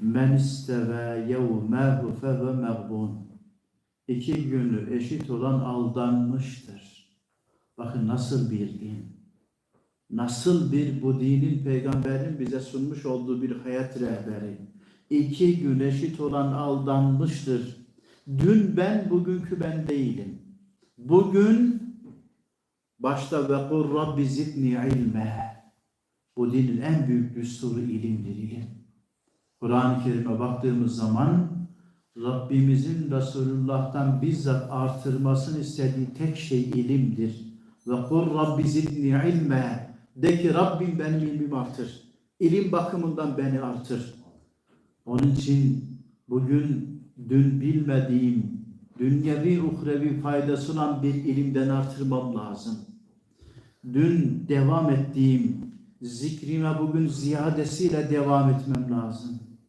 Men isteve yevmehu feve meğbun. İki günü eşit olan aldanmıştır. Bakın nasıl bir din. Nasıl bir bu dinin peygamberin bize sunmuş olduğu bir hayat rehberi. İki gün eşit olan aldanmıştır. Dün ben, bugünkü ben değilim. Bugün başta ve kur Rabbi zidni ilme. Bu dinin en büyük düsturu ilimdir ilim. Kur'an-ı Kerim'e baktığımız zaman Rabbimizin Resulullah'tan bizzat artırmasını istediği tek şey ilimdir. Ve kur Rabbi zidni ilme. De ki Rabbim benim ilmimi artır. İlim bakımından beni artır. Onun için bugün dün bilmediğim, dünyevi uhrevi faydası olan bir ilimden artırmam lazım. Dün devam ettiğim zikrime bugün ziyadesiyle devam etmem lazım.